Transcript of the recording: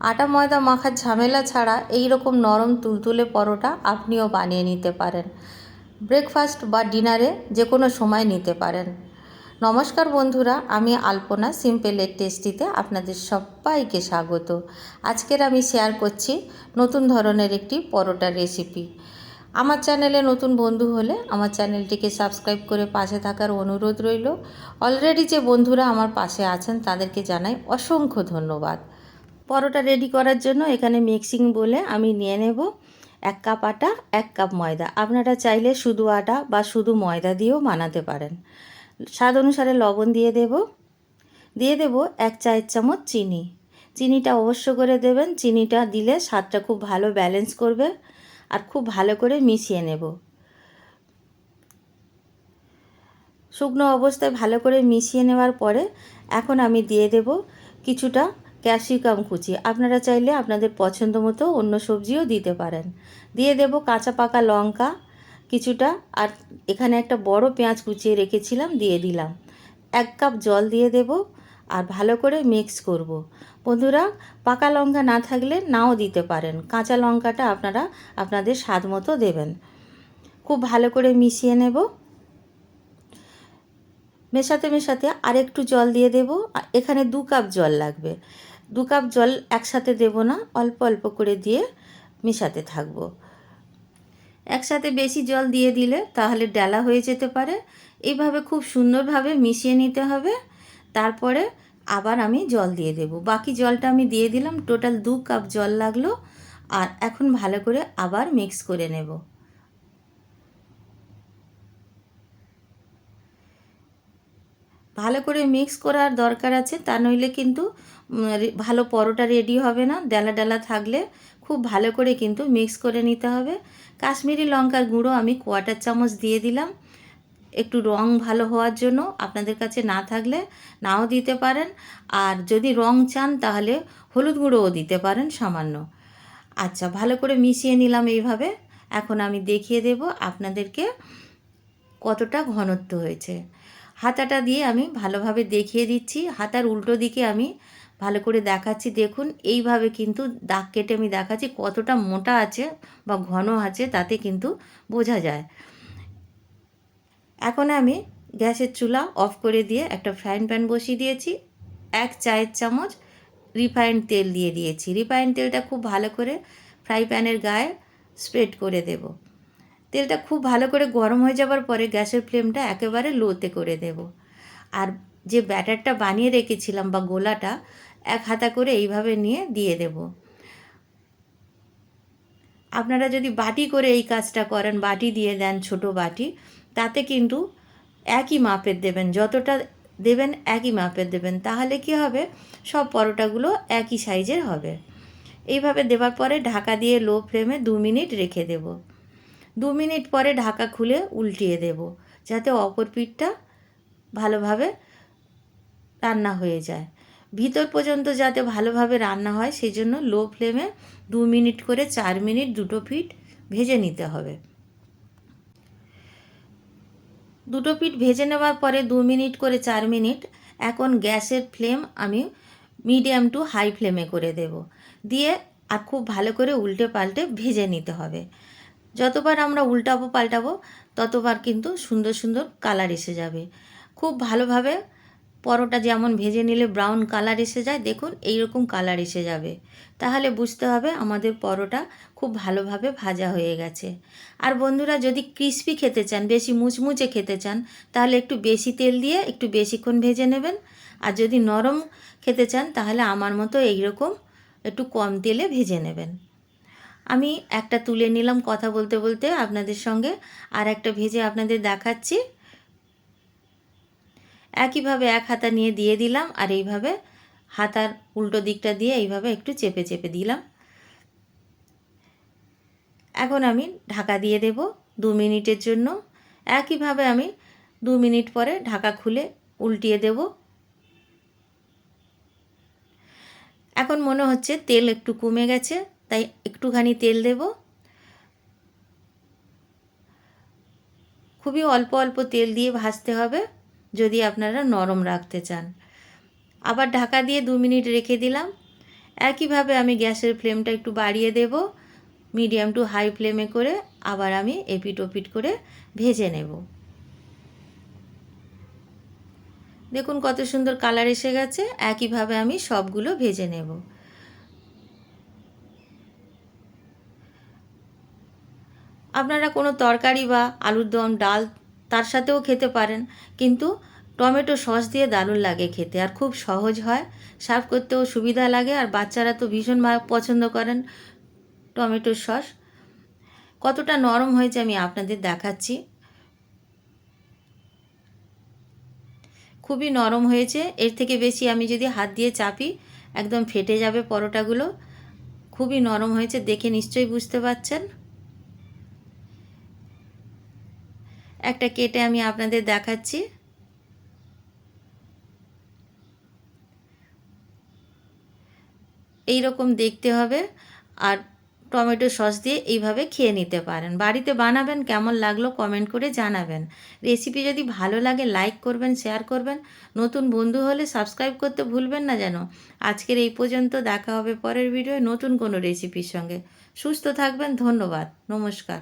আটা ময়দা মাখার ঝামেলা ছাড়া এই রকম নরম তুলতুলে পরোটা আপনিও বানিয়ে নিতে পারেন। ব্রেকফাস্ট বা ডিনারে যে কোনো সময় নিতে পারেন। নমস্কার বন্ধুরা, আমি আলপনা সিম্পলের টেস্টিতে আপনাদের সবাইকে স্বাগত। আজকের আমি শেয়ার করছি নতুন ধরনের একটি পরোটার রেসিপি। আমার চ্যানেলে নতুন বন্ধু হলে আমার চ্যানেলটিকে সাবস্ক্রাইব করে পাশে থাকার অনুরোধ রইল। অলরেডি যে বন্ধুরা আমার পাশে আছেন, তাদেরকে জানাই অসংখ্য ধন্যবাদ। পরোটা রেডি করার জন্য এখানে মিক্সিং বলে আমি নিয়ে নেব এক কাপ আটা, এক কাপ ময়দা। আপনারা চাইলে শুধু আটা বা শুধু ময়দা দিয়েও বানাতে পারেন। স্বাদ অনুসারে লবণ দিয়ে দেব। দিয়ে দেব এক চায়ের চামচ চিনি। চিনিটা অবশ্য করে দেবেন। চিনিটা দিলে স্বাদটা খুব ভালো ব্যালেন্স করবে আর খুব ভালো করে মিশিয়ে নেব। শুকনো অবস্থায় ভালো করে মিশিয়ে নেওয়ার পরে এখন আমি দিয়ে দেব কিছুটা ক্যাপসিকাম কুচি। আপনারা চাইলে আপনাদের পছন্দ মতো অন্য সবজিও দিতে পারেন। দিয়ে দেব কাঁচা পাকা লঙ্কা কিছুটা আর এখানে একটা বড় পেঁয়াজ কুচিয়ে রেখেছিলাম, দিয়ে দিলাম। এক কাপ জল দিয়ে দেব আর ভালো করে মিক্স করব। বন্ধুরা, পাকা লঙ্কা না থাকলে নাও দিতে পারেন। কাঁচা লঙ্কাটা আপনারা আপনাদের স্বাদ মতো দেবেন। খুব ভালো করে মিশিয়ে নেব। মেশাতে মেশাতে আরেকটু জল দিয়ে দেব। এখানে দু কাপ জল লাগবে। দু কাপ জল একসাথে দেব না, অল্প অল্প করে দিয়ে মেশাতে থাকব। একসাথে বেশি জল দিয়ে দিলে তাহলে ডালা হয়ে যেতে পারে। এইভাবে খুব সুন্দরভাবে মিশিয়ে নিতে হবে। তারপরে আবার আমি জল দিয়ে দেব। বাকি জলটা আমি দিয়ে দিলাম, টোটাল দু কাপ জল লাগল। আর এখন ভালো করে আবার মিক্স করে নেব। ভালো করে মিক্স করার দরকার আছে, তা নইলে কিন্তু ভালো পরোটা রেডি হবে না, ডালা ডালা থাকলে খুব ভালো করে কিন্তু মিক্স করে নিতে হবে। কাশ্মীরি লঙ্কার গুঁড়ো আমি কোয়াটার চামচ দিয়ে দিলাম। একটু রং ভালো হওয়ার জন্য আপনাদের কাছে না থাকলে নাও দিতে পারেন, আর যদি রং চান তাহলে হলুদ গুঁড়োও দিতে পারেন সামান্য। আচ্ছা ভালো করে মিশিয়ে নিলাম এইভাবে। এখন আমি দেখিয়ে দেব আপনাদেরকে কতটা ঘনত্ব হয়েছে। হাতাটা দিয়ে আমি ভালোভাবে দেখিয়ে দিচ্ছি। হাতার উল্টো দিকে আমি ভালো করে দেখাচ্ছি। দেখুন, এইভাবে কিন্তু দাগ কেটে আমি দেখাচ্ছি কতটা মোটা আছে বা ঘন আছে, তাতে কিন্তু বোঝা যায়। এখন আমি গ্যাসের চুলা অফ করে দিয়ে একটা ফ্রাইং প্যান বসিয়ে দিয়েছি। এক চায়ের চামচ রিফাইন্ড তেল দিয়ে দিয়েছি। রিফাইন্ড তেলটা খুব ভালো করে ফ্রাই প্যানের গায়ে স্প্রেড করে দেব। তেলটা খুব ভালো করে গরম হয়ে যাবার পরে গ্যাসের ফ্লেমটা একেবারে লোতে করে দেব। আর যে ব্যাটারটা বানিয়ে রেখেছিলাম বা গোলাটা, এক হাতা করে এইভাবে নিয়ে দিয়ে দেব। আপনারা যদি বাটি করে এই কাজটা করেন, বাটি দিয়ে দেন ছোট বাটি, তাতে কিন্তু একই মাপের দেবেন, যতটা দেবেন একই মাপের দেবেন। তাহলে কি হবে? সব পরোটাগুলো একই সাইজের হবে। এইভাবে দেওয়ার পরে ঢাকা দিয়ে লো ফ্লেমে দু মিনিট রেখে দেব। দু মিনিট পরে ঢাকা খুলে উল্টিয়ে দেব, যাতে অপর পিঠটা ভালোভাবে রান্না হয়ে যায়। ভিতর পর্যন্ত যাতে ভালোভাবে রান্না হয় সেই জন্য লো ফ্লেমে দু মিনিট করে চার মিনিট দুটো ফিট ভেজে নিতে হবে। দুটো পিঠ ভেজে নেওয়ার পরে দু মিনিট করে চার মিনিট এখন গ্যাসের ফ্লেম আমি মিডিয়াম টু হাই ফ্লেমে করে দেব। দিয়ে আর খুব ভালো করে উল্টে পাল্টে ভেজে নিতে হবে। যতবার আমরা উল্টাবো, পাল্টাবো, ততবার কিন্তু সুন্দর সুন্দর কালার এসে যাবে। খুব ভালোভাবে পরোটা যেমন ভেজে নিলে ব্রাউন কালার এসে যায়, দেখুন এই রকম কালার এসে যাবে। তাহলে বুঝতে হবে আমাদের পরোটা খুব ভালোভাবে ভাজা হয়ে গেছে। আর বন্ধুরা, যদি ক্রিস্পি খেতে চান, বেশি মুচমুচে খেতে চান, তাহলে একটু বেশি তেল দিয়ে একটু বেশিক্ষণ ভেজে নেবেন। আর যদি নরম খেতে চান, তাহলে আমার মতো এইরকম একটু কম তেলে ভেজে নেবেন। আমি একটা তুলে নিলাম কথা বলতে বলতে আপনাদের সঙ্গে, আর একটা ভেজে আপনাদের দেখাচ্ছি। একইভাবে এক হাতা নিয়ে দিয়ে দিলাম, আর এইভাবে হাতার উল্টো দিকটা দিয়ে এইভাবে একটু চেপে চেপে দিলাম। এখন আমি ঢাকা দিয়ে দেব দু মিনিটের জন্য। একইভাবে আমি দু মিনিট পরে ঢাকা খুলে উল্টিয়ে দেব। এখন মনে হচ্ছে তেল একটু কমে গেছে। তাই একটুখানি তেল দেব। খুবই অল্প অল্প তেল দিয়ে ভাজতে হবে, যদি আপনারা নরম রাখতে চান। আবার ঢাকা দিয়ে দু মিনিট রেখে দিলাম। একইভাবে আমি গ্যাসের ফ্লেমটা একটু বাড়িয়ে দেব, মিডিয়াম টু হাই ফ্লেমে করে আবার আমি এপিট ওপিট করে ভেজে নেব। দেখুন কত সুন্দর কালার এসে গেছে, একইভাবে আমি সবগুলো ভেজে নেব। আপনারা কোনো তরকারি বা আলুর দম, ডাল তার সাথেও খেতে পারেন। কিন্তু টমেটো সস দিয়ে দারুণ লাগে খেতে আর খুব সহজ হয়। সার্ভ করতেও সুবিধা লাগে আর বাচ্চারা তো ভীষণ পছন্দ করেন টমেটোর সস। কতটা নরম হয়েছে আমি আপনাদের দেখাচ্ছি। খুবই নরম হয়েছে। এর থেকে বেশি আমি যদি হাত দিয়ে চাপি, একদম ফেটে যাবে পরোটাগুলো। খুবই নরম হয়েছে, দেখে নিশ্চয়ই বুঝতে পারছেন। একটা কেটে আমি আপনাদের দেখাচ্ছি। এই রকম দেখতে হবে আর টমেটো সস দিয়ে এইভাবে খেয়ে নিতে পারেন। বাড়িতে বানাবেন, কেমন লাগল কমেন্ট করে জানাবেন। রেসিপি যদি ভালো লাগে, লাইক করবেন, শেয়ার করবেন। নতুন বন্ধু হলে সাবস্ক্রাইব করতে ভুলবেন না যেন। আজকের এই পর্যন্ত, দেখা হবে পরের ভিডিওয় নতুন কোনো রেসিপির সঙ্গে। সুস্থ থাকবেন, ধন্যবাদ, নমস্কার।